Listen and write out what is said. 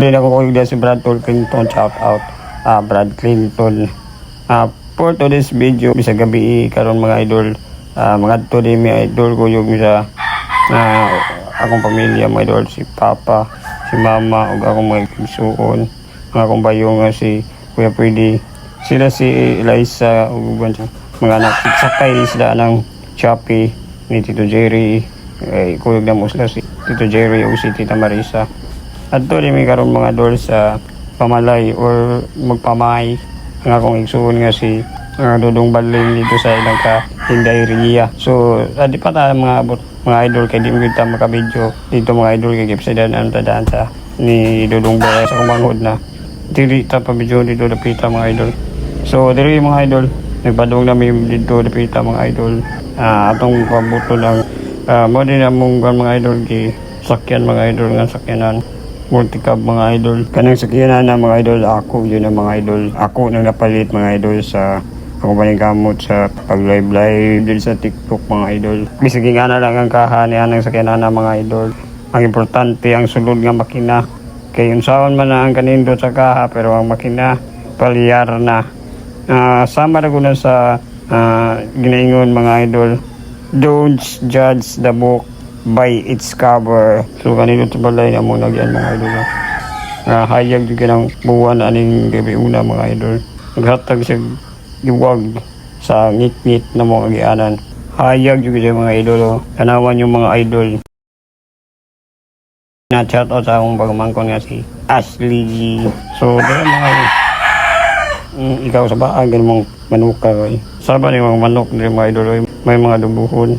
Din ako kung si Brad Clinton, shout out. Ah, Brad Clinton. Ah, for today's video, bisa gabi karon mga idol. Ah, mga to di mi idol ko yung sa ah, akong pamilya, mga idol, si Papa, si Mama, ug akong mga kibsuon. Mga akong bayo si Kuya Pwede. Sila si Eliza, ug. Mga anak, sakay sila ng Shopee ni Tito Jerry. Eh, kuyog na mo sila si Tito Jerry o si Tita Marisa. At doon may karon mga idol sa pamalay or magpamay ang akong igsuon nga si uh, Dudong Baling dito sa ilang ka Hindayriya. So, adi pa ta mga mga idol kay di kita makabidyo dito mga idol kay gipsidan ang tadaan sa ni Dudong Baling sa kumanghod na dili ta pa video dito dapita mga idol. So, diri mga idol nagpadung namin dito dapita mga idol. Ah, atong pabuto lang uh, mo din mga idol gi sakyan mga idol nga sakyanan multicab mga idol. Kanang sakyanan na mga idol, ako yun ang mga idol. Ako nang napalit mga idol sa ako gamot sa pag live live din sa TikTok mga idol. Bisigi nga na lang ang kaha niya ng sakyanan na mga idol. Ang importante ang sulod nga makina. Kay yung saon man na ang kanindo sa kaha pero ang makina paliyar na. Ah, sama na ko sa ah, ginaingon mga idol. Don't judge the book by its cover. So kanino sa balay na mo nagyan mga idol. no? Nga hayag juga ng buwan aning gabi una mga idol. Naghatag siya giwag sa ngit-ngit na mga agianan. Hayag juga siya mga idol. oh. Kanawan yung mga idol. Na chat out sa akong pagmangkon nga si Ashley. So, dahil mga idol. Mm, ikaw sa baan, ganun mong manuka. Eh. Saba ni mga manok, mga idol. May mga dubuhon.